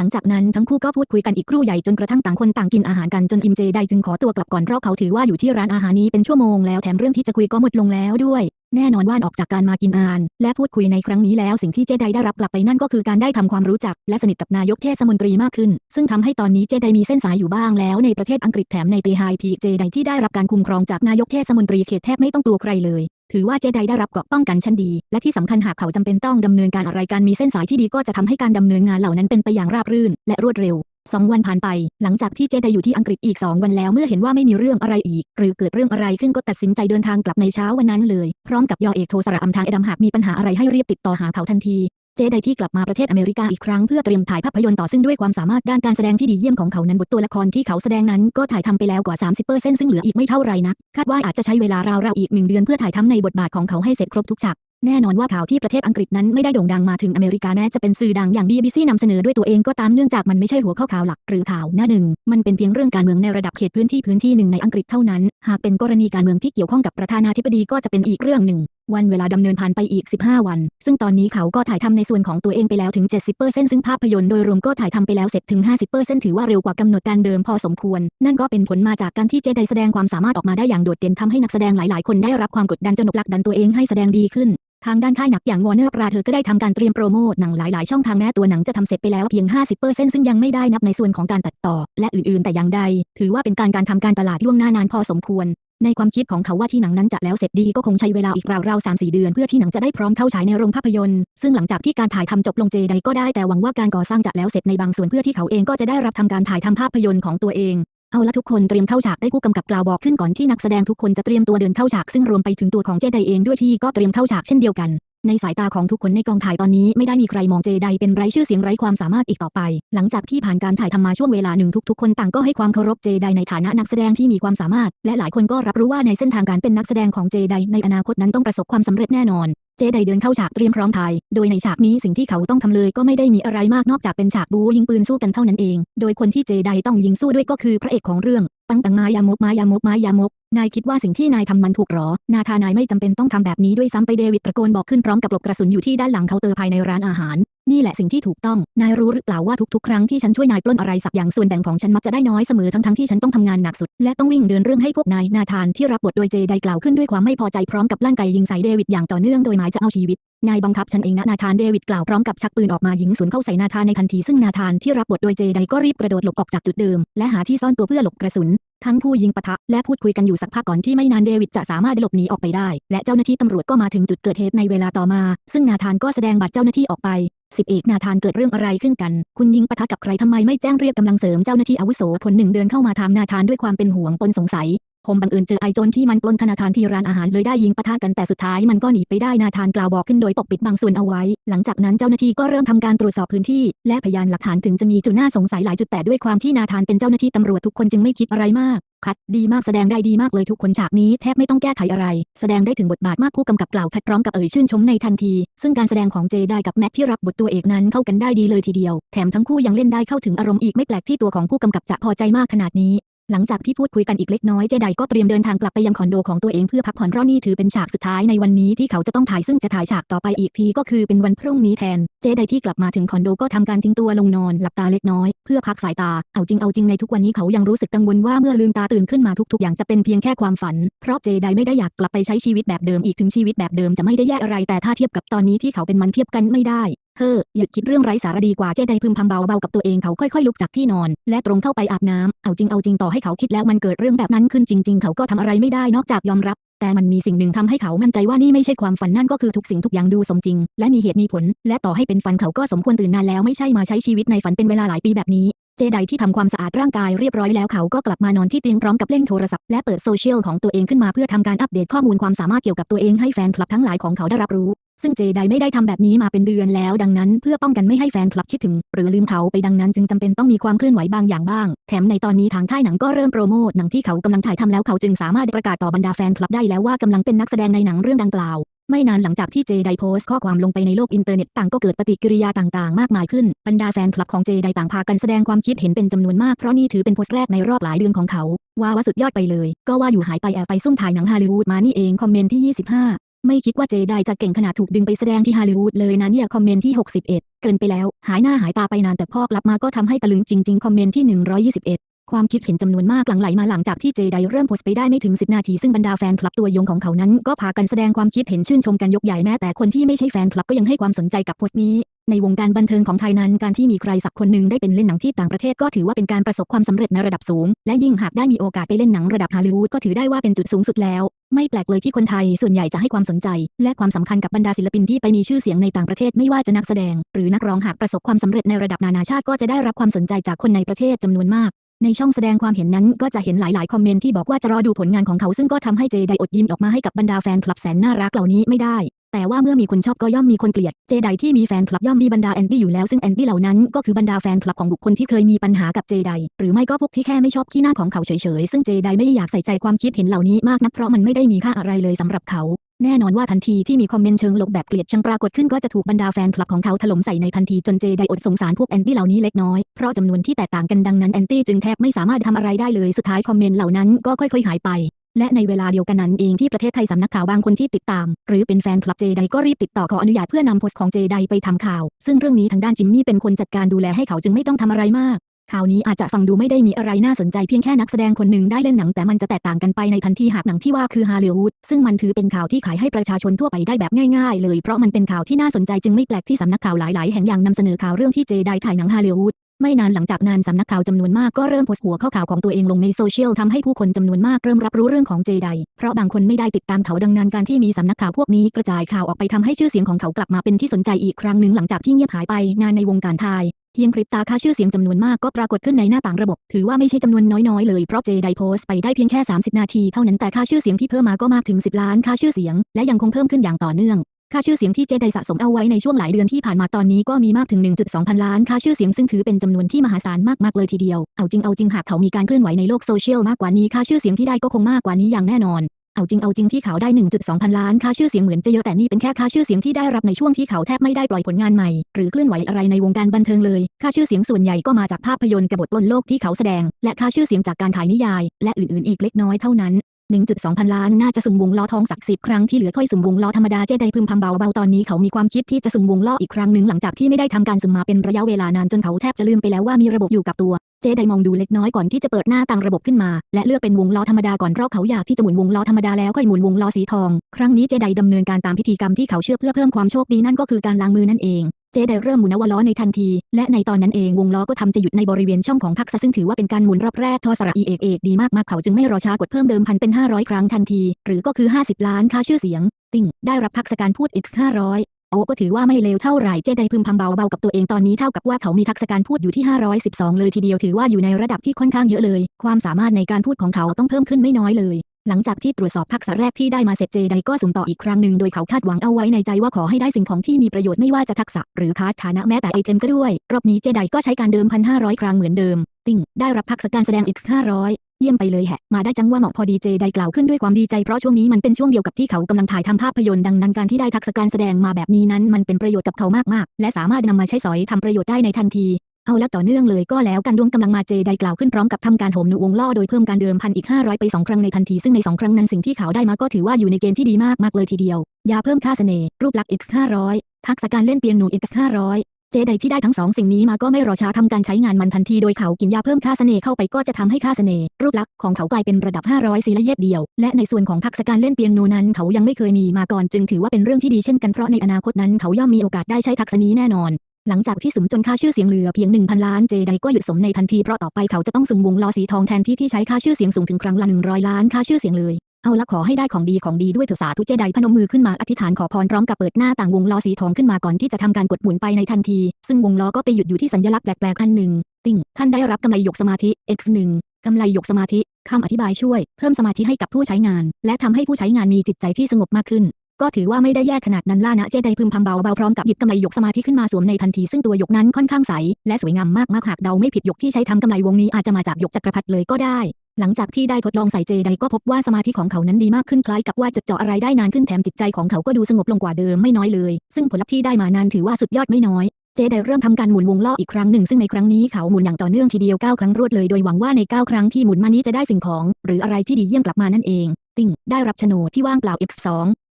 หลังจากนั้นทั้งคู่ก็พูดคุยกันอีกครู่ใหญ่จนกระทั่งต่างคนต่างกินอาหารกันจนอิมเจไดจึงขอตัวกลับก่อนเพราะเขาถือว่าอยู่ที่ร้านอาหารนี้เป็นชั่วโมงแล้วแถมเรื่องที่จะคุยก็หมดลงแล้วด้วย แน่นอนว่าออกจากการมากินอาหารและพูดคุยในครั้งนี้แล้วสิ่งที่เจไดได้รับกลับไปนั่นก็คือการได้ทำความรู้จัก และสนิทกับนายกเทศมนตรีมากขึ้น ซึ่งทำให้ตอนนี้เจไดมีเส้นสายอยู่บ้างแล้วในประเทศอังกฤษแถมในเตไฮพีเจไดที่ได้รับการคุ้มครองจากนายกเทศมนตรีเขตแทบไม่ต้องกลัวใครเลย ถือว่าเจไดได้รับเกราะป้องกันชั้นดี และที่สำคัญหากเขาจำเป็นต้องดำเนินการอะไรการมีเส้นสายที่ดีก็จะทำให้การดำเนินงานเหล่านั้นเป็นไปอย่างราบรื่น และรวดเร็วสองวันผ่านไป หลังจากที่เจไดอยู่ที่อังกฤษอีก2วันแล้วเมื่อเห็นว่าไม่มีเรื่องอะไรอีก หรือเกิดเรื่องอะไรขึ้นก็ตัดสินใจเดินทางกลับในเช้าวันนั้นเลย พร้อมกับยอเอกโทสระอัมทางเอดัมหากมีปัญหาอะไรให้รีบติดต่อหาเขาทันที เจไดที่กลับมาประเทศอเมริกาอีกครั้งเพื่อเตรียมถ่ายภาพยนตร์ต่อซึ่งด้วยความสามารถด้านการแสดงที่ดีเยี่ยมของเขานั้นบทตัวละครที่เขาแสดงนั้นก็ถ่ายทำไปแล้วกว่า 30%ซึ่งเหลืออีกไม่เท่าไรนัก คาดว่าอาจจะใช้เวลาราวๆอีกหนึ่งเดือนเพื่อถ่ายทำในบทบาทของเขาให้เสร็จครบทุกฉาก แน่นอนว่าข่าวที่ประเทศอังกฤษนั้นไม่ได้โด่งดังมาถึงอเมริกาแม้จะเป็นสื่อดังอย่าง BBC นำเสนอด้วยตัวเองก็ตามเนื่องจากมันไม่ใช่หัวข้อข่าวหลักหรือข่าวหน้าหนึ่ง มันเป็นเพียงเรื่องการเมืองในระดับเขตพื้นที่พื้นที่หนึ่งในอังกฤษเท่านั้น หากเป็นกรณีการเมืองที่เกี่ยวข้องกับประธานาธิบดีก็จะเป็นอีกเรื่องหนึ่งวันเวลาดำเนินผ่านไปอีก 15 วัน ซึ่งตอนนี้เขาก็ถ่ายทำในส่วนของตัวเองไปแล้วถึง 70%ซึ่งภาพยนตร์โดยรวมก็ถ่ายทำไปแล้วเสร็จถึง 50%ถือว่าเร็วกว่ากำหนดการเดิมพอสมควร นั่นก็เป็นผลมาจากการที่เจไดแสดงความสามารถออกมาได้อย่างโดดเด่นทำให้นักแสดงหลาย ๆ คนได้รับความกดดันจนหลักดันตัวเองให้แสดงดีขึ้น ทางด้านค่ายหนักอย่างวอร์เนอร์ปราเธอก็ได้ทำการเตรียมโปรโมทหนังหลาย ๆ ช่องทางแม้ตัวหนังจะทำเสร็จไปแล้วเพียง 50%ซึ่งยังไม่ได้นับในส่วนของการตัดต่อ และอื่น ๆ แต่อย่างใด ถือว่าเป็นการการทำการตลาดล่วงหน้านานพอสมควร ในความคิดของเขาว่าที่หนังนั้นจะแล้วเสร็จดีก็คงใช้เวลาอีกราวๆ3-4เดือนเพื่อที่หนังจะได้พร้อมเข้าฉายในโรงภาพยนตร์ ซึ่งหลังจากที่การถ่ายทำจบลงเจไดก็ได้แต่หวังว่าการก่อสร้างจะแล้วเสร็จในบางส่วนเพื่อที่เขาเองก็จะได้รับทำการถ่ายทำภาพยนตร์ของตัวเอง เอาละทุกคนเตรียมเข้าฉากได้ผู้กำกับกล่าวบอกขึ้นก่อนที่นักแสดงทุกคนจะเตรียมตัวเดินเข้าฉากซึ่งรวมไปถึงตัวของเจไดเองด้วยที่ก็เตรียมเข้าฉากเช่นเดียวกัน ในสายตาของทุกคนในกองถ่ายตอนนี้ไม่ได้มีใครมองเจไดเป็นไร้ชื่อเสียงไร้ความสามารถอีกต่อไป หลังจากที่ผ่านการถ่ายทำมาช่วงเวลาหนึ่งทุกๆ คนต่างก็ให้ความเคารพเจไดในฐานะนักแสดงที่มีความสามารถ และหลายคนก็รับรู้ว่าในเส้นทางการเป็นนักแสดงของเจไดในอนาคตนั้นต้องประสบความสำเร็จแน่นอนเจไดเดินเข้าฉากเตรียมพร้อมถ่าย โดยในฉากนี้สิ่งที่เขาต้องทำเลยก็ไม่ได้มีอะไรมากนอกจากเป็นฉากบูยิงปืนสู้กันเท่านั้นเอง โดยคนที่เจไดต้องยิงสู้ด้วยก็คือพระเอกของเรื่อง ปังปังมายามกมายามกมายามก นายคิดว่าสิ่งที่นายทำมันถูกหรอ นาธานายไม่จำเป็นต้องทำแบบนี้ด้วยซ้ำไปเดวิดตะโกนบอกขึ้นพร้อมกับหลบกระสุนอยู่ที่ด้านหลังเคาน์เตอร์ภายในร้านอาหาร นี่แหละสิ่งที่ถูกต้อง นายรู้หรือเปล่าว่าทุกๆ ครั้งที่ฉันช่วยนายปล้นอะไรสักอย่างส่วนแบ่งของฉันมักจะได้น้อยเสมอทั้งๆที่ฉันต้องทำงานหนักสุด และต้องวิ่งเดินเรื่องให้พวกนายนาธานที่รับบทโดยเจไดกล่าวขึ้นด้วยความไม่พอใจพร้อมกับลั่นไกยิงใส่เดวิดอย่างต่อเนื่องโดยหมายจะเอาชีวิตนายบังคับฉันเองนะนาธานเดวิดกล่าวพร้อมกับชักปืนออกมายิงสวนเข้าใส่นาธานในทันทีซึ่งนาธานที่รับบทโดยเจไดก็รีบกระโดดหลบออกจากจุดเดิม และหาที่ซ่อนตัวเพื่อหลบกระสุน ทั้งผู้ยิงปะทะและพูดคุยกันอยู่สักพักก่อนที่ไม่นานเดวิดจะสามารถหลบหนีออกไปได้ และเจ้าหน้าที่ตำรวจก็มาถึงจุดเกิดเหตุในเวลาต่อมา ซึ่งนาธานก็แสดงบัตรเจ้าหน้าที่ออกไปสิบเอกนาธานเกิดเรื่องอะไรขึ้นกัน คุณยิงปะทะกับใครทำไมไม่แจ้งเรียกกำลังเสริมเจ้าหน้าที่อาวุโสคนหนึ่งเดินเข้ามาถามนาธานด้วยความเป็นห่วงปนสงสัย ผมบังเอิญเจอไอโจรที่มันปล้นธนาคารที่ร้านอาหารเลยได้ยิงปะทะกันแต่สุดท้ายมันก็หนีไปได้นาธานกล่าวบอกขึ้นโดยปกปิดบางส่วนเอาไว้ หลังจากนั้นเจ้าหน้าที่ก็เริ่มทำการตรวจสอบพื้นที่ และพยานหลักฐานถึงจะมีจุดน่าสงสัยหลายจุดแต่ด้วยความที่นาธานเป็นเจ้าหน้าที่ตำรวจทุกคนจึงไม่คิดอะไรมากคัดดีมากแสดงได้ดีมากเลยทุกคนฉากนี้แทบไม่ต้องแก้ไขอะไร แสดงได้ถึงบทบาทมากผู้กำกับกล่าวคัดพร้อมกับเอ่ยชื่นชมในทันที ซึ่งการแสดงของเจได้กับแม็กที่รับบทตัวเอกนั้นเข้ากันได้ดีเลยทีเดียว แถมทั้งคู่ยังเล่นได้เข้าถึงอารมณ์อีกไม่แปลกที่ตัวของผู้กำกับจะพอใจมากขนาดนี้ หลังจากที่พูดคุยกันอีกเล็กน้อยเจไดก็เตรียมเดินทางกลับไปยังคอนโดของตัวเองเพื่อพักผ่อนเพราะนี่ถือเป็นฉากสุดท้ายในวันนี้ที่เขาจะต้องถ่ายซึ่งจะถ่ายฉากต่อไปอีกทีก็คือเป็นวันพรุ่งนี้แทน เจไดที่กลับมาถึงคอนโดก็ทำการทิ้งตัวลงนอนหลับตาเล็กน้อยเพื่อพักสายตา เอาจริงเอาจริงในทุกวันนี้เขายังรู้สึกกังวลว่าเมื่อลืมตาตื่นขึ้นมาทุกๆ อย่างจะเป็นเพียงแค่ความฝัน เพราะเจไดไม่ได้อยากกลับไปใช้ชีวิตแบบเดิมอีกถึงชีวิตแบบเดิมจะไม่ได้แย่อะไรแต่ถ้าเทียบกับตอนนี้ที่เขาเป็นมันเทียบกันไม่ได้ เฮ้อหยุดคิดเรื่องไร้สาระดีกว่าเจไดพึมพำเบาๆกับตัวเองเขาค่อยๆลุกจากที่นอน และตรงเข้าไปอาบน้ำเอาจริงเอาจริงต่อให้เขาคิดแล้วมันเกิดเรื่องแบบนั้นขึ้นจริง ๆ เขาก็ทำอะไรไม่ได้นอกจากยอมรับ แต่มันมีสิ่งหนึ่งทำให้เขามั่นใจว่านี่ไม่ใช่ความฝันนั่นก็คือทุกสิ่งทุกอย่างดูสมจริง และมีเหตุมีผล และต่อให้เป็นฝันเขาก็สมควรตื่นนานแล้วไม่ใช่มาใช้ชีวิตในฝันเป็นเวลาหลายปีแบบนี้เจไดที่ทำความสะอาดร่างกายเรียบร้อยแล้วเขาก็กลับมานอนที่เตียงพร้อมกับเล่นโทรศัพท์และเปิดโซเชียลของตัวเองขึ้นมาเพื่อทำการอัปเดตข้อมูลความสามารถเกี่ยวกับตัวเองให้แฟนคลับทั้งหลายของเขาได้รับรู้ ซึ่งเจไดไม่ได้ทำแบบนี้มาเป็นเดือนแล้วดังนั้นเพื่อป้องกันไม่ให้แฟนคลับคิดถึง หรือลืมเขาไปดังนั้นจึงจำเป็นต้องมีความเคลื่อนไหวบางอย่างบ้าง แถมในตอนนี้ทางค่ายหนังก็เริ่มโปรโมทหนังที่เขากำลังถ่ายทำแล้วเขาจึงสามารถประกาศต่อบรรดาแฟนคลับได้แล้วว่ากำลังเป็นนักแสดงในหนังเรื่องดังกล่าว ไม่นานหลังจากที่เจไดโพสต์ข้อความลงไปในโลกอินเทอร์เน็ตต่างก็เกิดปฏิกิริยาต่างๆ มากมายขึ้นบรรดาแฟนคลับของเจไดต่างพากันแสดงความคิดเห็นเป็นจำนวนมากเพราะนี่ถือเป็นโพสต์แรกในรอบหลายเดือนของเขาว่าว่าสุดยอดไปเลย ก็ว่าอยู่หายไปแอบไปซุ่มถ่ายหนังฮอลลีวูดมานี่เองคอมเมนต์ที่ 25 ไม่คิดว่าเจไดจะเก่งขนาดถูกดึงไปแสดงที่ฮอลลีวูดเลยนะเนี่ยคอมเมนต์ที่ 61 เกินไปแล้ว หายหน้าหายตาไปนานแต่พอกลับมาก็ทำให้ตะลึงจริง ๆ คอมเมนต์ที่ 121ความคิดเห็นจำนวนมากหลั่งไหลมาหลังจากที่เจไดเริ่มโพสต์ไปได้ไม่ถึง 10 นาทีซึ่งบรรดาแฟนคลับตัวยงของเขานั้นก็พากันแสดงความคิดเห็นชื่นชมกันยกใหญ่แม้แต่คนที่ไม่ใช่แฟนคลับก็ยังให้ความสนใจกับโพสต์นี้ ในวงการบันเทิงของไทยนั้นการที่มีใครสักคนหนึ่งได้เป็นเล่นหนังที่ต่างประเทศก็ถือว่าเป็นการประสบความสำเร็จในระดับสูง และยิ่งหากได้มีโอกาสไปเล่นหนังระดับฮอลลีวูดก็ถือได้ว่าเป็นจุดสูงสุดแล้ว ไม่แปลกเลยที่คนไทยส่วนใหญ่จะให้ความสนใจ และความสำคัญกับบรรดาศิลปินที่ไปมีชื่อเสียงในต่างประเทศไม่ว่าจะนักแสดง หรือนักร้องหากประสบความสำเร็จในระดับนานาชาติก็จะได้รับความสนใจจากคนในประเทศจำนวนมาก ในช่องแสดงความเห็นนั้นก็จะเห็นหลาย ๆ คอมเมนต์ที่บอกว่าจะรอดูผลงานของเขาซึ่งก็ทำให้เจไดอดยิ้มออกมาให้กับบรรดาแฟนคลับแสนน่ารักเหล่านี้ไม่ได้ แต่ว่าเมื่อมีคนชอบก็ย่อมมีคนเกลียด เจไดที่มีแฟนคลับย่อมมีบรรดาแอนตี้อยู่แล้วซึ่งแอนตี้เหล่านั้นก็คือบรรดาแฟนคลับของบุคคลที่เคยมีปัญหากับเจไดหรือไม่ก็พวกที่แค่ไม่ชอบขี้หน้าของเขาเฉยๆซึ่งเจไดไม่ได้อยากใส่ใจความคิดเห็นเหล่านี้มากนักเพราะมันไม่ได้มีค่าอะไรเลยสำหรับเขาแน่นอนว่าทันทีที่มีคอมเมนต์เชิงลบแบบเกลียดชังปรากฏขึ้นก็จะถูกบรรดาแฟนคลับของเขาถล่มใส่ในทันทีจนเจไดอดสงสารพวกแอนตี้เหล่านี้เล็กน้อย เพราะจำนวนที่แตกต่างกันดังนั้นแอนตี้จึงแทบไม่สามารถทำอะไรได้เลยสุดท้ายคอมเมนต์เหล่านั้นก็ค่อยๆหายไป และในเวลาเดียวกันนั้นเองที่ประเทศไทยสำนักข่าวบางคนที่ติดตาม หรือเป็นแฟนคลับเจไดก็รีบติดต่อขออนุญาตเพื่อนำโพสต์ของเจไดไปทำข่าว ซึ่งเรื่องนี้ทางด้านจิมมี่เป็นคนจัดการดูแลให้เขาจึงไม่ต้องทำอะไรมาก ข่าวนี้อาจจะฟังดูไม่ได้มีอะไรน่าสนใจเพียงแค่นักแสดงคนหนึ่งได้เล่นหนังแต่มันจะแตกต่างกันไปในทันทีหากหนังที่ว่าคือฮาเลีวูดซึ่งมันถือเป็นข่าวที่ขายให้ประชาชนทั่วไปได้แบบง่ายๆ เลยเพราะมันเป็นข่าวที่น่าสนใจจึงไม่แปลกที่สำนักข่าวหลายๆ แห่งยังนำเสนอข่าวเรื่องที่เจไดถ่ายหนังฮาเลีวูด ไม่นานหลังจากนั้นสำนักข่าวจำนวนมากก็เริ่มโพสต์หัวข้อข่าวของตัวเองลงในโซเชียลทำให้ผู้คนจำนวนมากเริ่มรับรู้เรื่องของเจได เพราะบางคนไม่ได้ติดตามเขาดังนั้นการที่มีสำนักข่าวพวกนี้กระจายข่าวออกไปทำให้ชื่อเสียงของเขากลับมาเป็นที่สนใจอีกครั้งหนึ่งหลังจากที่เงียบหายไปนานในวงการไทยเพียงพริบตาค่าชื่อเสียงจำนวนมากก็ปรากฏขึ้นในหน้าต่างระบบ ถือว่าไม่ใช่จำนวนน้อยๆ เลยเพราะเจไดโพสต์ไปได้เพียงแค่ 30 นาทีเท่านั้นแต่ค่าชื่อเสียงที่เพิ่มมาก็มากถึง 10 ล้านค่าชื่อเสียง และยังคงเพิ่มขึ้นอย่างต่อเนื่อง ค่าชื่อเสียงที่เจไดสะสมเอาไว้ในช่วงหลายเดือนที่ผ่านมาตอนนี้ก็มีมากถึง 1.2 พันล้านค่าชื่อเสียงซึ่งถือเป็นจำนวนที่มหาศาลมากๆเลยทีเดียว เอาจริงเอาจริงหากเขามีการเคลื่อนไหวในโลกโซเชียลมากกว่านี้ค่าชื่อเสียงที่ได้ก็คงมากกว่านี้อย่างแน่นอน เอาจริงเอาจริงที่เขาได้ 1.2 พันล้านค่าชื่อเสียงเหมือนจะเยอะแต่นี่เป็นแค่ค่าชื่อเสียงที่ได้รับในช่วงที่เขาแทบไม่ได้ปล่อยผลงานใหม่ หรือเคลื่อนไหวอะไรในวงการบันเทิงเลย ค่าชื่อเสียงส่วนใหญ่ก็มาจากภาพยนตร์กบฏปล้นโลกที่เขาแสดง และค่าชื่อเสียงจากการขายนิยาย และอื่นๆ อีกเล็กน้อยเท่านั้น 1.2 พันล้านน่าจะสุ่มวงล้อทองสักสิบครั้งที่เหลือค่อยสุ่มวงล้อธรรมดาเจไดพึมพำเบาๆตอนนี้เขามีความคิดที่จะสุ่มวงล้ออีกครั้งหนึ่งหลังจากที่ไม่ได้ทำการสุ่มมาเป็นระยะเวลานานจนเขาแทบจะลืมไปแล้วว่ามีระบบอยู่กับตัว เจไดมองดูเล็กน้อยก่อนที่จะเปิดหน้าต่างระบบขึ้นมา และเลือกเป็นวงล้อธรรมดาก่อนเพราะเขาอยากที่จะหมุนวงล้อธรรมดาแล้วค่อยหมุนวงล้อสีทอง ครั้งนี้เจไดดำเนินการตามพิธีกรรมที่เขาเชื่อเพื่อเพิ่มความโชคดีนั่นก็คือการล้างมือนั่นเอง เจไดเริ่มหมุนวล้อในทันที และในตอนนั้นเองวงล้อก็ทำจะหยุดในบริเวณช่องของทักษะซึ่งถือว่าเป็นการหมุนรอบแรกทอสระอีเอกเอกดีมากๆเขาจึงไม่รอช้ากดเพิ่มเดิมพันเป็น 500 ครั้งทันที หรือก็คือ 50 ล้านค่าชื่อเสียง ติ่ง ได้รับทักษะการพูด x 500โอ้ก็ถือว่าไม่เลวเท่าไหร่เจไดพึมพำเบาๆกับตัวเองตอนนี้เท่ากับว่าเขามีทักษะการพูดอยู่ที่ 512 เลยทีเดียวถือว่าอยู่ในระดับที่ค่อนข้างเยอะเลย ความสามารถในการพูดของเขาต้องเพิ่มขึ้นไม่น้อยเลย หลังจากที่ตรวจสอบทักษะแรกที่ได้มาเสร็จเจไดก็สุ่มต่ออีกครั้งหนึ่งโดยเขาคาดหวังเอาไว้ในใจว่าขอให้ได้สิ่งของที่มีประโยชน์ไม่ว่าจะทักษะหรือคาฐานะแม้แต่ไอเทมก็ด้วย รอบนี้เจไดก็ใช้การเดิมพันห้าร้อยครั้งเหมือนเดิม ติ่ง ได้รับทักษะการแสดงอีก500เยี่ยมไปเลยแฮะมาได้จังว่าเหมาะพอดีเจไดกล่าวขึ้นด้วยความดีใจเพราะช่วงนี้มันเป็นช่วงเดียวกับที่เขากำลังถ่ายทำภาพยนตร์ดังนั้นการที่ได้ทักษะการแสดงมาแบบนี้นั้นมันเป็นประโยชน์กับเขามากๆ และสามารถนำมาใช้สอยทำประโยชน์ได้ในทันที เอาละต่อเนื่องเลยก็แล้วกันดวงกำลังมาเจไดกล่าวขึ้นพร้อมกับทำการโหมหนุวงล่อโดยเพิ่มการเดิมพันอีก 500 ไป 2 ครั้งในทันทีซึ่งใน 2 ครั้งนั้นสิ่งที่เขาได้มาก็ถือว่าอยู่ในเกณฑ์ที่ดีมากมากเลยทีเดียว ยาเพิ่มค่าเสน่ห์รูปลักษณ์ x 500ทักษะการเล่นเปียโน x 500เจไดที่ได้ทั้งสองสิ่งนี้มาก็ไม่รอช้าทำการใช้งานมันทันทีโดยเขากินยาเพิ่มค่าเสน่ห์เข้าไปก็จะทำให้ค่าเสน่ห์รูปลักษณ์ของเขากลายเป็นระดับ 500สีละเย็ดเดียว และในส่วนของทักษะการเล่นเปียโนนั้นเขายังไม่เคยมีมาก่อนจึงถือว่าเป็นเรื่องที่ดีเช่นกันเพราะในอนาคตนั้นเขาย่อมมีโอกาสได้ใช้ทักษะนี้แน่นอน หลังจากที่สุมจนค่าชื่อเสียงเหลือเพียง 1,000 ล้านเจไดก็หยุดสมในทันทีเพราะต่อไปเขาจะต้องสุ่มวงล้อสีทองแทนที่ที่ใช้ค่าชื่อเสียงสูงถึงครั้งละ 100 ล้านค่าชื่อเสียงเลย เอาละขอให้ได้ของดีของดีด้วยเถอะสาธุเจไดพนมมือขึ้นมาอธิษฐานขอพรพร้อมกับเปิดหน้าต่างวงล้อสีทองขึ้นมาก่อนที่จะทำการกดหมุนไปในทันที ซึ่งวงล้อก็ไปหยุดอยู่ที่สัญลักษณ์แปลกๆอันหนึ่ง ติ่งท่านได้รับกำไรหยกสมาธิ x1 กำไรหยกสมาธิคำอธิบายช่วย เพิ่มสมาธิให้กับผู้ใช้งาน และทำให้ผู้ใช้งานมีจิตใจที่สงบมากขึ้น ก็ถือว่าไม่ได้แย่ขนาดนั้นล่านะเจไดพึมพำเบาๆพร้อมกับหยิบกำไรหยกสมาธิขึ้นมาสวมในทันทีซึ่งตัวหยกนั้นค่อนข้างใส และสวยงามมากๆหากเดาไม่ผิดหยกที่ใช้ทำกำไรวงนี้อาจจะมาจากหยกจักรพรรดิเลยก็ได้ หลังจากที่ได้ทดลองใส่เจไดก็พบว่าสมาธิของเขานั้นดีมากขึ้นคล้ายกับว่าจดจ่ออะไรได้นานขึ้นแถมจิตใจของเขาก็ดูสงบลงกว่าเดิมไม่น้อยเลย ซึ่งผลลัพธ์ที่ได้มานั้นถือว่าสุดยอดไม่น้อยเจไดเริ่มทำการหมุนวงล้ออีกครั้งหนึ่งซึ่งในครั้งนี้เขาหมุนอย่างต่อเนื่องทีเดียว9ครั้งรวดเลยโดยหวังว่าใน 9 ครั้งที่หมุนมานี้จะได้สิ่งของ หรืออะไรที่ดีเยี่ยมกลับมานั่นเอง ติ่งได้รับโฉนดที่ว่างเปล่า F2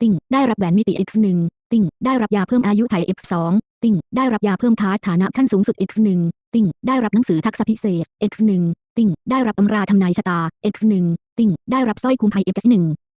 ติ้ง ได้รับแหวนมิติ X1 ติ้ง ได้รับยาเพิ่มอายุไข F2 ติ้ง ได้รับยาเพิ่มทาสฐานะขั้นสูงสุด X1 ติ้ง ได้รับหนังสือทักษะพิเศษ X1 ติ้ง ได้รับตำราทำนายชะตา X1 ติ้ง ได้รับสร้อยคุมภัย X1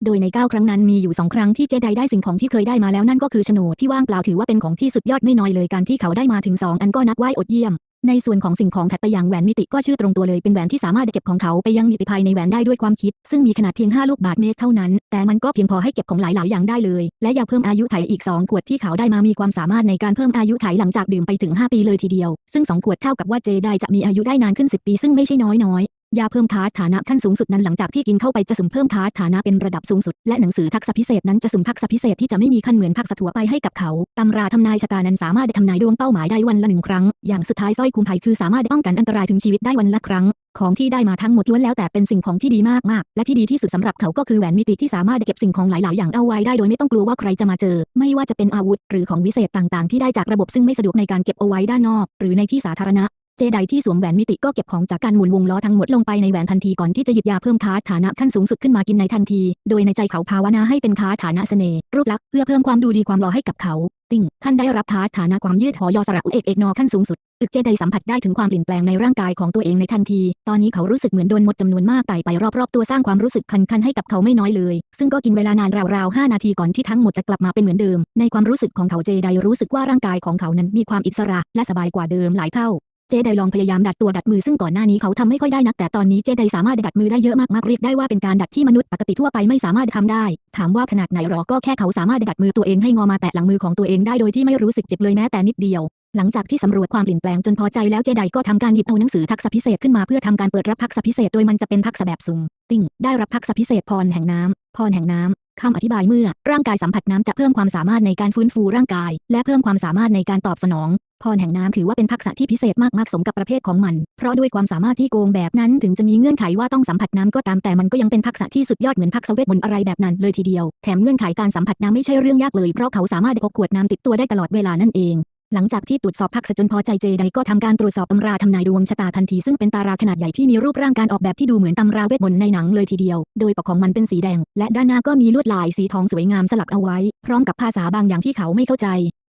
โดยใน 9 ครั้งนั้นมีอยู่ 2 ครั้งที่เจไดได้สิ่งของที่เคยได้มาแล้วนั่นก็คือโฉนดที่ว่างเปล่าถือว่าเป็นของที่สุดยอดไม่น้อยเลยการที่เขาได้มาถึง 2 อันก็นับว่าอดเยี่ยม ในส่วนของสิ่งของถัดไปอย่างแหวนมิติก็ชื่อตรงตัวเลยเป็นแหวนที่สามารถเก็บของเขาไปยังมิติภายในแหวนได้ด้วยความคิด ซึ่งมีขนาดเพียง 5 ลูกบาศก์เมตรเท่านั้น แต่มันก็เพียงพอให้เก็บของหลายๆ อย่างได้เลย และยาเพิ่มอายุไขอีก 2 ขวดที่เขาได้มามีความสามารถในการเพิ่มอายุไขหลังจากดื่มไปถึง 5 ปีเลยทีเดียว ซึ่ง 2 ขวดเท่ากับว่าเจไดจะมีอายุได้นานขึ้น 10 ปี ซึ่งไม่ใช่น้อยๆ ยาเพิ่มทาสฐานะขั้นสูงสุดนั้นหลังจากที่กินเข้าไปจะสุ่มเพิ่มทาสฐานะเป็นระดับสูงสุด และหนังสือทักษะพิเศษนั้นจะสุ่มทักษะพิเศษที่จะไม่มีขั้นเหมือนทักษะทั่วไปให้กับเขาตำราทำนายชะตานั้นสามารถทำนายดวงเป้าหมายได้วันละหนึ่งครั้ง อย่างสุดท้ายสร้อยคุมภัยคือสามารถป้องกันอันตรายถึงชีวิตได้วันละครั้ง ของที่ได้มาทั้งหมดล้วนแล้วแต่เป็นสิ่งของที่ดีมากๆ และที่ดีที่สุดสำหรับเขาก็คือแหวนมิติที่สามารถเก็บสิ่งของหลาย ๆ อย่างเอาไว้ได้โดยไม่ต้องกลัวว่าใครจะมาเจอ ไม่ว่าจะเป็นอาวุธ หรือของวิเศษต่าง ๆ ที่ได้จากระบบซึ่งไม่สะดวกในการเก็บเอาไว้ด้านนอก หรือในที่สาธารณะ เจไดที่สวมแหวนมิติก็เก็บของจากการหมุนวงล้อทั้งหมดลงไปในแหวนทันทีก่อนที่จะหยิบยาเพิ่มคาฐานะขั้นสูงสุดขึ้นมากินในทันที โดยในใจเขาภาวนาให้เป็นคาฐานะเสน่ห์รูปลักษณ์เพื่อเพิ่มความดูดีความหล่อให้กับเขา ติ้งท่านได้รับคาฐานะความยืดหอยอสระอุเอกเอกนอขั้นสูงสุดอึกเจไดสัมผัสได้ถึงความเปลี่ยนแปลงในร่างกายของตัวเองในทันที ตอนนี้เขารู้สึกเหมือนโดนมดจำนวนมากไต่ไปรอบๆตัวสร้างความรู้สึกคันๆให้กับเขาไม่น้อยเลย ซึ่งก็กินเวลานานราวๆ5นาทีก่อนที่ทั้งหมดจะกลับมาเป็นเหมือนเดิม ในความรู้สึกของเขาเจไดรู้สึกว่าร่างกายของเขานั้นมีความอิสระและสบายกว่าเดิมหลายเท่า เจไดลองพยายามดัดตัวดัดมือซึ่งก่อนหน้านี้เขาทำไม่ค่อยได้นักแต่ตอนนี้เจไดสามารถดัดมือได้เยอะมากๆเรียกได้ว่าเป็นการดัดที่มนุษย์ปกติทั่วไปไม่สามารถทำได้ ถามว่าขนาดไหนหรอก็แค่เขาสามารถดัดมือตัวเองให้งอมาแตะหลังมือของตัวเองได้โดยที่ไม่รู้สึกเจ็บเลยแม้แต่นิดเดียวหลังจากที่สำรวจความเปลี่ยนแปลงจนพอใจแล้วเจไดก็ทำการหยิบเอาหนังสือทักษะพิเศษขึ้นมาเพื่อทำการเปิดรับทักษะพิเศษโดยมันจะเป็นทักษะแบบสุ่มติ้งได้รับทักษะพิเศษพรแห่งน้ำพรแห่งน้ำคำอธิบายเมื่อ ร่างกายสัมผัสน้ำจะเพิ่มความสามารถในการฟื้นฟูร่างกาย และเพิ่มความสามารถในการตอบสนอง พรแห่งน้ำถือว่าเป็นทักษะที่พิเศษมากๆสมกับประเภทของมัน เพราะด้วยความสามารถที่โกงแบบนั้นถึงจะมีเงื่อนไขว่าต้องสัมผัสน้ำก็ตามแต่มันก็ยังเป็นทักษะที่สุดยอดเหมือนทักษะเวทมนต์อะไรแบบนั้นเลยทีเดียว แถมเงื่อนไขการสัมผัสน้ำไม่ใช่เรื่องยากเลยเพราะเขาสามารถพกขวดน้ำติดตัวได้ตลอดเวลานั่นเองหลังจากที่ตรวจสอบทักษะจนพอใจเจไดก็ทำการตรวจสอบตำราทำนายดวงชะตาทันทีซึ่งเป็นตาราขนาดใหญ่ที่มีรูปร่างการออกแบบที่ดูเหมือนตำราเวทมนต์ในหนังเลยทีเดียว โดยปกของมันเป็นสีแดง และด้านหน้าก็มีลวดลายสีทองสวยงามสลักเอาไว้ พร้อมกับภาษาบางอย่างที่เขาไม่เข้าใจ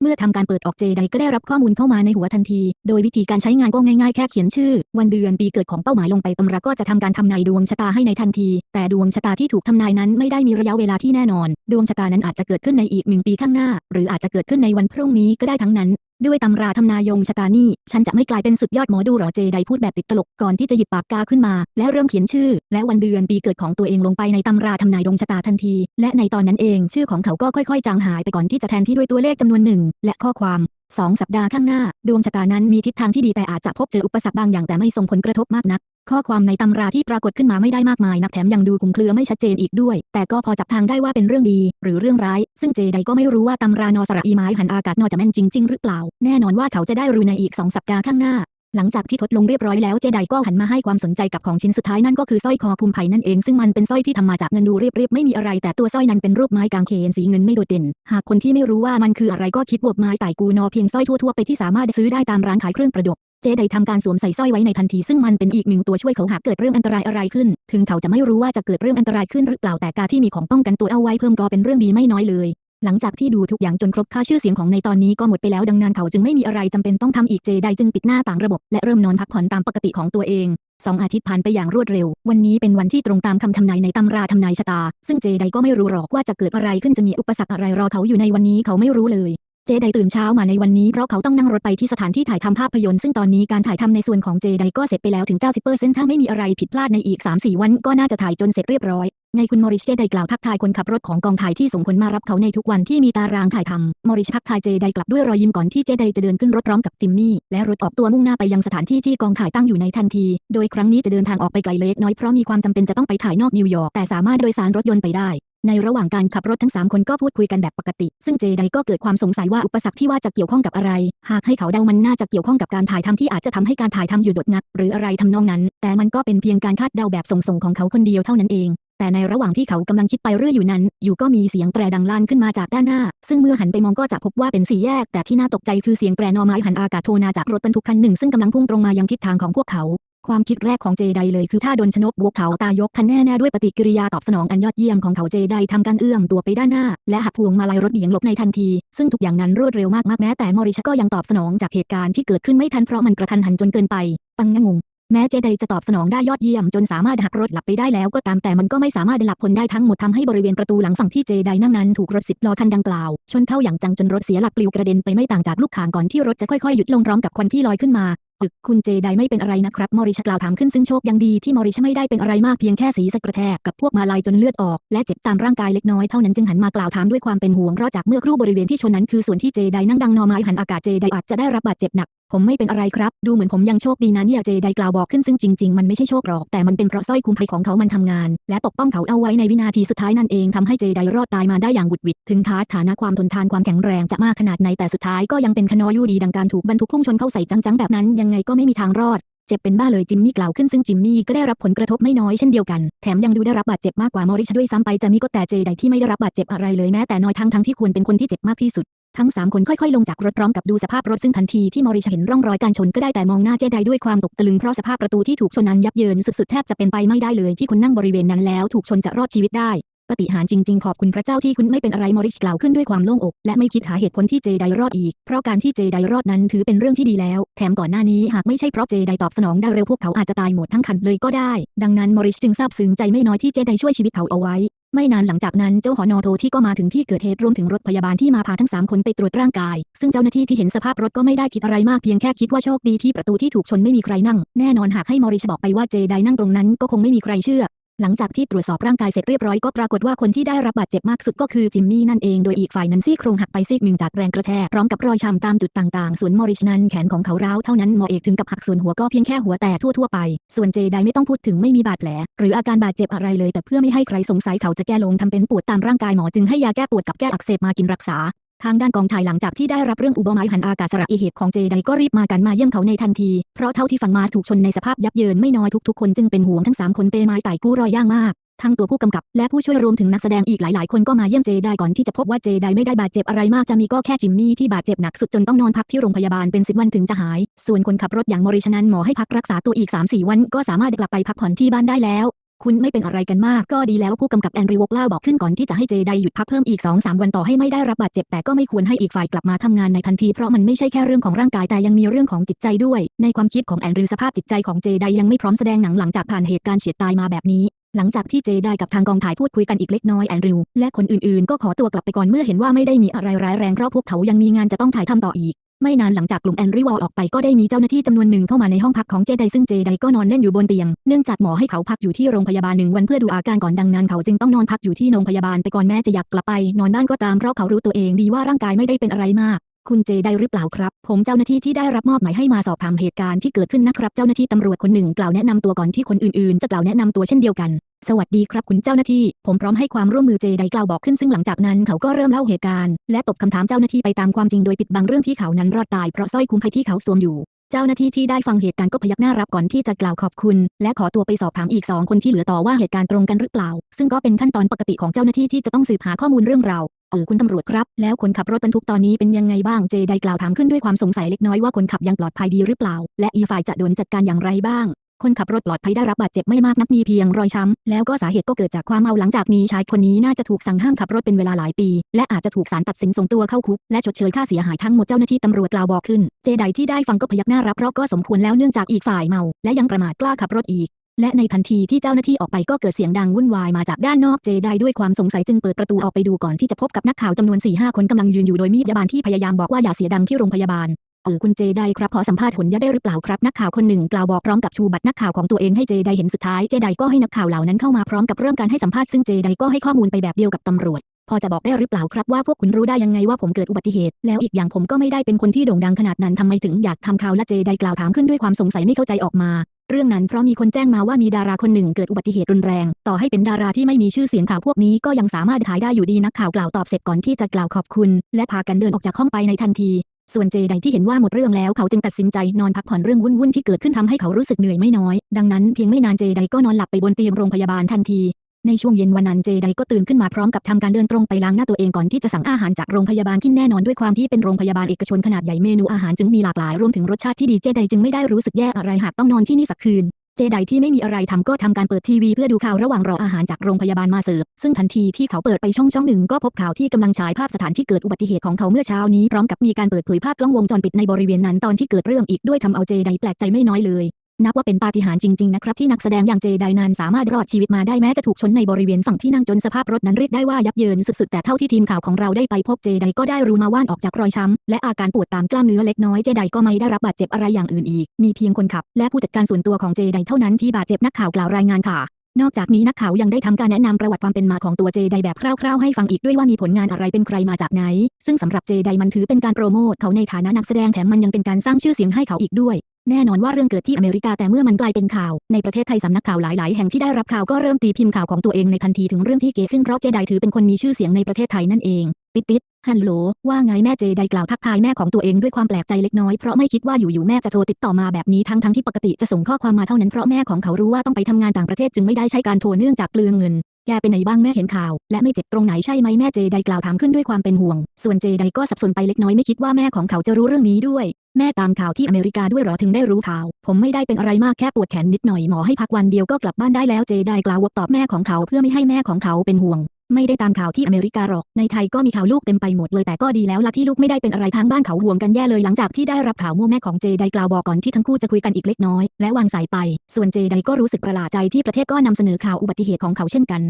เมื่อทำการเปิดออกเจไดก็ได้รับข้อมูลเข้ามาในหัวทันที โดยวิธีการใช้งานก็ง่ายๆแค่เขียนชื่อ วันเดือนปีเกิดของเป้าหมายลงไปตำราก็จะทำการทำนายดวงชะตาให้ในทันที แต่ดวงชะตาที่ถูกทำนายนั้นไม่ได้มีระยะเวลาที่แน่นอน ดวงชะตานั้นอาจจะเกิดขึ้นในอีกหนึ่งปีข้างหน้า หรืออาจจะเกิดขึ้นในวันพรุ่งนี้ก็ได้ทั้งนั้น ด้วยตำราทำนายงชะตานี่ ฉันจะไม่กลายเป็นสุดยอดหมอดูหรอเจไดพูดแบบติดตลกก่อนที่จะหยิบปากกาขึ้นมา และเริ่มเขียนชื่อ และวันเดือนปีเกิดของตัวเองลงไปในตำราทำนายดวงชะตาทันที และในตอนนั้นเองชื่อของเขาก็ค่อยๆ จางหายไปก่อนที่จะแทนที่ด้วยตัวเลขจำนวนหนึ่งและข้อความ สองสัปดาห์ข้างหน้า ดวงชะตานั้นมีทิศทางที่ดีแต่อาจจะพบเจออุปสรรคบางอย่างแต่ไม่ส่งผลกระทบมากนัก ข้อความในตำราที่ปรากฏขึ้นมาไม่ได้มากมายนักแถมยังดูคลุมเครือไม่ชัดเจนอีกด้วย แต่ก็พอจับทางได้ว่าเป็นเรื่องดี หรือเรื่องร้าย ซึ่งเจไดก็ไม่รู้ว่าตำรานอสระอีไม้หันอากาศนอจะแม่นจริง ๆ หรือเปล่า แน่นอนว่าเขาจะได้รู้ในอีก2สัปดาห์ข้างหน้า หลังจากที่ทดลงเรียบร้อยแล้วเจไดก็หันมาให้ความสนใจกับของชิ้นสุดท้ายนั่นก็คือสร้อยคอคุมไผ่นั่นเองซึ่งมันเป็นสร้อยที่ทำมาจากเงินดูเรียบๆไม่มีอะไร แต่ตัวสร้อยนั้นเป็นรูปไม้กางเขนสีเงินไม่โดดเด่น หากคนที่ไม่รู้ว่ามันคืออะไรก็คิดว่าไม้ไต่กูนอเพียงสร้อยทั่วๆไปที่สามารถซื้อได้ตามร้านขายเครื่องประดับเจไดทำการสวมใส่สร้อยไว้ในทันทีซึ่งมันเป็นอีกหนึ่งตัวช่วยเขาหากเกิดเรื่องอันตรายอะไรขึ้น ถึงเขาจะไม่รู้ว่าจะเกิดเรื่องอันตรายขึ้นหรือเปล่าแต่การที่มีของป้องกันตัวเอาไว้เพิ่มก็เป็นเรื่องดีไม่น้อยเลย หลังจากที่ดูทุกอย่างจนครบค่าชื่อเสียงของในตอนนี้ก็หมดไปแล้วดังนั้นเขาจึงไม่มีอะไรจำเป็นต้องทำอีกเจไดจึงปิดหน้าต่างระบบและเริ่มนอนพักผ่อนตามปกติของตัวเองสองอาทิตย์ผ่านไปอย่างรวดเร็ว วันนี้เป็นวันที่ตรงตามคำทำนายในตำราทำนายชะตา ซึ่งเจไดก็ไม่รู้หรอกว่าจะเกิดอะไรขึ้นจะมีอุปสรรคอะไรรอเขาอยู่ในวันนี้เขาไม่รู้เลยเจไดตื่นเช้ามาในวันนี้เพราะเขาต้องนั่งรถไปที่สถานที่ถ่ายทำภาพยนตร์ซึ่งตอนนี้การถ่ายทำในส่วนของเจไดก็เสร็จไปแล้วถึง 90%ถ้าไม่มีอะไรผิดพลาดในอีก 3-4 วันก็น่าจะถ่ายจนเสร็จเรียบร้อย ในคุณมอริชเจไดกล่าวทักทายคนขับรถของกองถ่ายที่ส่งคนมารับเขาในทุกวันที่มีตารางถ่ายทำมอริชทักทายเจไดกลับด้วยรอยยิ้มก่อนที่เจไดจะเดินขึ้นรถพร้อมกับจิมมี่และรถออกตัวมุ่งหน้าไปยังสถานที่ที่กองถ่ายตั้งอยู่ในทันที โดยครั้งนี้จะเดินทางออกไปไกลเล็กน้อยเพราะมีความจำเป็นจะต้องไปถ่ายนอกนิวยอร์กแต่สามารถโดยสารรถยนต์ไปได้ในระหว่างการขับรถทั้ง 3 คนก็พูดคุยกันแบบปกติ ซึ่งเจไดก็เกิดความสงสัยว่าอุปสรรคที่ว่าจะเกี่ยวข้องกับอะไร หากให้เขาเดามันน่าจะเกี่ยวข้องกับการถ่ายทำที่อาจจะทำให้การถ่ายทำอยู่ดดงัก หรืออะไรทำนองนั้น แต่มันก็เป็นเพียงการคาดเดาแบบส่งๆของเขาคนเดียวเท่านั้นเอง แต่ในระหว่างที่เขากำลังคิดไปเรื่อยอยู่นั้น อยู่ก็มีเสียงแตรดังลั่นขึ้นมาจากด้านหน้า ซึ่งเมื่อหันไปมองก็จะพบว่าเป็นสี่แยก แต่ที่น่าตกใจคือเสียงแตรนอไม้หันอากาศโทนาจากรถบรรทุกคันหนึ่งซึ่งกำลังพุ่งตรงมายังทิศทางของพวกเขาความคิดแรกของเจไดเลยคือถ้าโดนชนกบวกเขาตายกคันแน่ๆด้วยปฏิกิริยาตอบสนองอันยอดเยี่ยมของเขาเจไดทำการเอื้อมตัวไปด้านหน้า และหักพวงมาลัยรถเบี่ยงหลบในทันที ซึ่งทุกอย่างนั้นรวดเร็วมากๆแม้แต่มอริชก็ยังตอบสนองจากเหตุการณ์ที่เกิดขึ้นไม่ทันเพราะมันกระทันหันจนเกินไป ปังงง แม้เจไดจะตอบสนองได้ยอดเยี่ยมจนสามารถหักรถหลับไปได้แล้วก็ตามแต่มันก็ไม่สามารถหลับพลได้ทั้งหมดทำให้บริเวณประตูหลังฝั่งที่เจไดนั่งนั้นถูกรถสิบล้อคันดังกล่าว ชนเข้าอย่างจังจนรถเสียหลักปลิวกระเด็นไปไม่ต่างจากลูกข่างก่อนที่รถจะค่อยๆหยุดลงพร้อมกับควันที่ลอยขึ้นมา อึกคุณเจไดไม่เป็นอะไรนะครับ มอริชกล่าวถามขึ้นซึ่งโชคยังดีที่มอริชไม่ได้เป็นอะไรมากเพียงแค่สีสกระแทกกับพวกมาลายจนเลือดออก และเจ็บตามร่างกายเล็กน้อยเท่านั้นจึงหันมากล่าวถามด้วยความเป็นห่วงเพราะจากเมื่อครู่บริเวณที่ชนนั้นคือส่วนที่เจไดนั่งดังนอไม้หันอากาศเจไดอาจจะได้รับบาดเจ็บหนักผมไม่เป็นอะไรครับ ดูเหมือนผมยังโชคดีนะเนี่ยเจไดกล่าวบอกขึ้นซึ่งจริง ๆ มันไม่ใช่โชคหรอก แต่มันเป็นเพราะสร้อยคุ้มภัยของเขามันทำงาน และปกป้องเขาเอาไว้ในวินาทีสุดท้ายนั่นเองทำให้เจไดรอดตายมาได้อย่างบุดวิดถึงท้าฐานะความทนทานความแข็งแรงจะมากขนาดไหนแต่สุดท้ายก็ยังเป็นขนอยูดีดังการถูกบรรทุกพุ่งชนเข้าใส่จังๆแบบนั้นยังไงก็ไม่มีทางรอด เจ็บเป็นบ้าเลยจิมมี่กล่าวขึ้นซึ่งจิมมี่ก็ได้รับผลกระทบไม่น้อยเช่นเดียวกัน แถมยังดูได้รับบาดเจ็บมากกว่ามอริชด้วยซ้ำไปจะมีก็แต่เจไดที่ไม่ได้รับบาดเจ็บอะไรเลยแม้แต่น้อยทั้งทั้งที่ควรเป็นคนที่เจ็บมากที่สุดทั้งสามคนค่อยๆ ลงจากรถพร้อมกับดูสภาพรถซึ่งทันทีที่มอริชเห็นร่องรอยการชนก็ได้แต่มองหน้าเจไดด้วยความตกตะลึงเพราะสภาพประตูที่ถูกชนนั้นยับเยินสุดๆ แทบจะเป็นไปไม่ได้เลยที่คนนั่งบริเวณนั้นแล้วถูกชนจะรอดชีวิตได้ ปฏิหารจริง ๆ ขอบคุณพระเจ้าที่คุณไม่เป็นอะไรมอริชกล่าวขึ้นด้วยความโล่งอก และไม่คิดหาเหตุผลที่เจไดรอดอีก เพราะการที่เจไดรอดนั้นถือเป็นเรื่องที่ดีแล้ว แถมก่อนหน้านี้หากไม่ใช่เพราะเจไดตอบสนองได้เร็วพวกเขาอาจจะตายหมดทั้งคันเลยก็ได้ ดังนั้นมอริชจึงซาบซึ้งใจไม่น้อยที่เจไดช่วยชีวิตเขาเอาไว้ไม่นานหลังจากนั้นเจ้าหอนอโทที่ก็มาถึงที่เกิดเหตุรวมถึงรถพยาบาลที่มาพาทั้งสามคนไปตรวจร่างกาย ซึ่งเจ้าหน้าที่ที่เห็นสภาพรถก็ไม่ได้คิดอะไรมากเพียงแค่คิดว่าโชคดีที่ประตูที่ถูกชนไม่มีใครนั่ง แน่นอนหากให้มอริชบอกไปว่าเจไดนั่งตรงนั้นก็คงไม่มีใครเชื่อ หลังจากที่ตรวจสอบร่างกายเสร็จเรียบร้อยก็ปรากฏว่าคนที่ได้รับบาดเจ็บมากสุดก็คือจิมมี่นั่นเองโดยอีกฝ่ายนั้นซี่โครงหักไปซีกหนึ่งจากแรงกระแทกพร้อมกับรอยช้ำตามจุดต่างๆ ส่วนมอริชนั้นแขนของเขาร้าวเท่านั้นหมอเอกถึงกับหักส่วนหัวก็เพียงแค่หัวแต่ทั่วๆไป ส่วนเจไดไม่ต้องพูดถึงไม่มีบาดแผล หรืออาการบาดเจ็บอะไรเลยแต่เพื่อไม่ให้ใครสงสัยเขาจะแก้ลงทำเป็นปวดตามร่างกายหมอจึงให้ยาแก้ปวดกับแก้อักเสบมากินรักษา ทางด้านกองถ่ายหลังจากที่ได้รับเรื่องอุบไม้หันอากาศสระอีเหตุของเจไดก็รีบมากันมาเยี่ยมเขาในทันที เพราะเท่าที่ฟังมาถูกชนในสภาพยับเยินไม่น้อยทุกๆคนจึงเป็นห่วงทั้งสามคนเปไม้ไต่กู้รอยย่างมากทั้งตัวผู้กำกับและผู้ช่วยรวมถึงนักแสดงอีกหลาย ๆ คนก็มาเยี่ยมเจไดก่อนที่จะพบว่าเจไดไม่ได้บาดเจ็บอะไรมากจะมีก็แค่จิมมี่ที่บาดเจ็บหนักสุดจนต้องนอนพักที่โรงพยาบาลเป็นสิบวันถึงจะหาย ส่วนคนขับรถอย่างมอริชนันหมอให้พักรักษาตัวอีก 3-4 วันก็สามารถกลับไปพักผ่อนที่บ้านได้แล้ว คุณไม่เป็นอะไรกันมากก็ดีแล้วผู้กำกับแอนรีวอกล่าบอกขึ้นก่อนที่จะให้เจไดหยุดพักเพิ่มอีก 2-3 วันต่อให้ไม่ได้รับบาดเจ็บแต่ก็ไม่ควรให้อีกฝ่ายกลับมาทำงานในทันทีเพราะมันไม่ใช่แค่เรื่องของร่างกายแต่ยังมีเรื่องของจิตใจด้วย ในความคิดของแอนรีวสภาพจิตใจของเจไดยังไม่พร้อมแสดงหนังหลังจากผ่านเหตุการณ์เฉียดตายมาแบบนี้หลังจากที่เจไดกับทางกองถ่ายพูดคุยกันอีกเล็กน้อยแอนริวและคนอื่นๆ ก็ขอตัวกลับไปก่อนเมื่อเห็นว่าไม่ได้มีอะไรร้ายแรงเพราะพวกเขายังมีงานจะต้องถ่ายทำต่ออีก ไม่นานหลังจากกลุ่มแอนริวอลออกไปก็ได้มีเจ้าหน้าที่จำนวนหนึ่งเข้ามาในห้องพักของเจไดซึ่งเจไดก็นอนเล่นอยู่บนเตียง เนื่องจากหมอให้เขาพักอยู่ที่โรงพยาบาลหนึ่งวันเพื่อดูอาการก่อนดังนั้นเขาจึงต้องนอนพักอยู่ที่โรงพยาบาลไปก่อนแม้จะอยากกลับไป นอนบ้านก็ตามเพราะเขารู้ตัวเองดีว่าร่างกายไม่ได้เป็นอะไรมากคุณเจไดหรือเปล่าครับ ผมเจ้าหน้าที่ที่ได้รับมอบหมายให้มาสอบถามเหตุการณ์ที่เกิดขึ้นนะครับ เจ้าหน้าที่ตำรวจคนหนึ่งกล่าวแนะนำตัวก่อนที่คนอื่นๆ จะกล่าวแนะนำตัวเช่นเดียวกัน สวัสดีครับคุณเจ้าหน้าที่ ผมพร้อมให้ความร่วมมือเจไดกล่าวบอกขึ้นซึ่งหลังจากนั้นเขาก็เริ่มเล่าเหตุการณ์และตอบคำถามเจ้าหน้าที่ไปตามความจริงโดยปิดบังเรื่องที่เขานั้นรอดตายเพราะสร้อยคุ้มภัยที่เขาสวมอยู่ เจ้าหน้าที่ที่ได้ฟังเหตุการณ์ก็พยักหน้ารับก่อนที่จะกล่าวขอบคุณ และขอตัวไปสอบถามอีกสองคนที่เหลือต่อว่าเหตุการณ์ตรงกันหรือเปล่า ซึ่งก็เป็นขั้นตอนปกติของเจ้าหน้าที่ที่จะต้องสืบหาข้อมูลเรื่องราวเออคุณตำรวจครับ แล้วคนขับรถบรรทุกตอนนี้เป็นยังไงบ้างเจไดกล่าวถามขึ้นด้วยความสงสัยเล็กน้อยว่าคนขับยังปลอดภัยดีหรือเปล่า และอีฝ่ายจะโดนจัดการอย่างไรบ้าง คนขับรถปลอดภัยได้รับบาดเจ็บไม่มากนักมีเพียงรอยช้ำ แล้วก็สาเหตุก็เกิดจากความเมาหลังจากนี้ชายคนนี้น่าจะถูกสั่งห้ามขับรถเป็นเวลาหลายปี และอาจจะถูกศาลตัดสินส่งตัวเข้าคุก และชดเชยค่าเสียหายทั้งหมดเจ้าหน้าที่ตำรวจกล่าวบอกขึ้น เจไดที่ได้ฟังก็พยักหน้ารับเพราะก็สมควรแล้วเนื่องจากอีกฝ่ายเมา และยังประมาทกล้าขับรถอีกและในทันทีที่เจ้าหน้าที่ออกไปก็เกิดเสียงดังวุ่นวายมาจากด้านนอกเจไดด้วยความสงสัยจึงเปิดประตูออกไปดูก่อนที่จะพบกับนักข่าวจำนวน4ี่ห้าคนกำลังยืนอยู่โดยมีพยาบาลที่พยายามบอกว่าอย่าเสียดังที่โรงพยาบาล เออคุณเจไดครับขอสัมภาษณ์ผลยะได้หรือเปล่าครับ นักข่าวคนหนึ่งกล่าวบอกพร้อมกับชูบัตรนักข่าวของตัวเองให้เจไดเห็นสุดท้ายเจไดก็ให้นักข่าวเหล่านั้นเข้ามาพร้อมกับเริ่มการให้สัมภาษณ์ซึ่งเจไดก็ให้ข้อมูลไปแบบเดียวกับตำรวจ พอจะบอกได้หรือเปล่าครับว่าพวกคุณรู้ได้ยังไงว่าผมเกิดอุบัติเหตุ แล้วอีกอย่างผมก็ไม่ได้เป็นคนที่โด่งดังขนาดนั้นทำไมถึงอยากทำข่าวและเจไดกล่าวถามขึ้นด้วยความสงสัยไม่เข้าใจออกมา เรื่องนั้นเพราะมีคนแจ้งมาว่ามีดาราคนหนึ่งเกิดอุบัติเหตุรุนแรง ต่อให้เป็นดาราที่ไม่มีชื่อเสียงข่าวพวกนี้ก็ยังสามารถถ่ายได้อยู่ดีนักข่าวกล่าวตอบเสร็จก่อนที่จะกล่าวขอบคุณ และพากันเดินออกจากห้องไปในทันที ส่วนเจไดที่เห็นว่าหมดเรื่องแล้วเขาจึงตัดสินใจนอนพักผ่อนเรื่องวุ่นๆที่เกิดขึ้นทำให้เขารู้สึกเหนื่อยไม่น้อย ดังนั้นเพียงไม่นานเจไดก็นอนหลับไปบนเตียงโรงพยาบาลทันที ในช่วงเย็นวันนั้นเจไดก็ตื่นขึ้นมาพร้อมกับทำการเดินตรงไปล้างหน้าตัวเองก่อนที่จะสั่งอาหารจากโรงพยาบาลกินแน่นอนด้วยความที่เป็นโรงพยาบาลเอกชนขนาดใหญ่เมนูอาหารจึงมีหลากหลายรวมถึงรสชาติที่ดีเจไดจึงไม่ได้รู้สึกแย่อะไรหากต้องนอนที่นี่สักคืน จไดที่ไม่มีอะไรทำก็ทำการเปิดทีวีเพื่อดูข่าวระหว่างรออาหารจากโรงพยาบาลมาเสิร์ฟ ซึ่งทันทีที่เขาเปิดไปช่องช่องหนึ่งก็พบข่าวที่กำลังฉายภาพสถานที่เกิดอุบัติเหตุของเขาเมื่อเช้านี้พร้อมกับมีการเปิดเผยภาพกล้องวงจรปิดในบริเวณนั้นตอนที่เกิดเรื่องอีกด้วยทำเอาเจไดแปลกใจไม่น้อยเลย นับว่าเป็นปาฏิหาริย์จริง ๆ นะครับ ที่นักแสดงอย่างเจไดนานสามารถรอดชีวิตมาได้แม้จะถูกชนในบริเวณฝั่งที่นั่งจนสภาพรถนั้นเรียกได้ว่ายับเยินสุดๆ แต่เท่าที่ทีมข่าวของเราได้ไปพบเจไดก็ได้รู้มาว่านออกจากรอยช้ำและอาการปวดตามกล้ามเนื้อเล็กน้อยเจไดก็ไม่ได้รับบาดเจ็บอะไรอย่างอื่นอีก มีเพียงคนขับ และผู้จัดการส่วนตัวของเจไดเท่านั้นที่บาดเจ็บนักข่าวกล่าวรายงานค่ะนอกจากนี้นักข่าวยังได้ทำการแนะนำประวัติความเป็นมาของตัวเจไดแบบคร่าวๆให้ฟังอีกด้วยว่ามีผลงานอะไรเป็นใครมาจากไหน ซึ่งสำหรับเจไดมันถือเป็นการโปรโมทเขาในฐานะนักแสดงแถมมันยังเป็นการสร้างชื่อเสียงให้เขาอีกด้วย แน่นอนว่าเรื่องเกิดที่อเมริกาแต่เมื่อมันกลายเป็นข่าว ในประเทศไทยสำนักข่าวหลาย ๆ แห่งที่ได้รับข่าวก็เริ่มตีพิมพ์ข่าวของตัวเองในทันทีถึงเรื่องที่เกิดขึ้นเพราะเจไดถือเป็นคนมีชื่อเสียงในประเทศไทยนั่นเองปิดปิดฮัลโหล ว่าไงแม่เจไดกล่าวทักทายแม่ของตัวเองด้วยความแปลกใจเล็กน้อยเพราะไม่คิดว่าอยู่ ๆ แม่จะโทรติดต่อมาแบบนี้ทั้งทั้งๆที่ปกติจะส่งข้อความมาเท่านั้นเพราะแม่ของเขารู้ว่าต้องไปทำงานต่างประเทศจึงไม่ได้ใช้การโทรเนื่องจากเปลืองเงิน แกเป็นไหนบ้างแม่เห็นข่าว และไม่เจ็บตรงไหนใช่ไหมแม่เจไดกล่าวถามขึ้นด้วยความเป็นห่วง ส่วนเจไดก็สับสนไปเล็กน้อยไม่คิดว่าแม่ของเขาจะรู้เรื่องนี้ด้วย แม่ตามข่าวที่อเมริกาด้วยหรอถึงได้รู้ข่าว ผมไม่ได้เป็นอะไรมากแค่ปวดแขนนิดหน่อยหมอให้พักวันเดียวก็กลับบ้านได้แล้วเจไดกล่าววกตอบแม่ของเขาเพื่อไม่ให้แม่ของเขาเป็นห่วง ไม่ได้ตามข่าวที่อเมริกาหรอก ในไทยก็มีข่าวลูกเต็มไปหมดเลยแต่ก็ดีแล้วละที่ลูกไม่ได้เป็นอะไรทางบ้านเขาห่วงกันแย่เลยหลังจากที่ได้รับข่าวมั่วแม่ของเจไดกล่าวบอกก่อนที่ทั้งคู่จะคุยกันอีกเล็กน้อยและวางสายไป ส่วนเจไดก็รู้สึกประหลาดใจที่ประเทศก็นำเสนอข่าวอุบัติเหตุของเขาเช่นกัน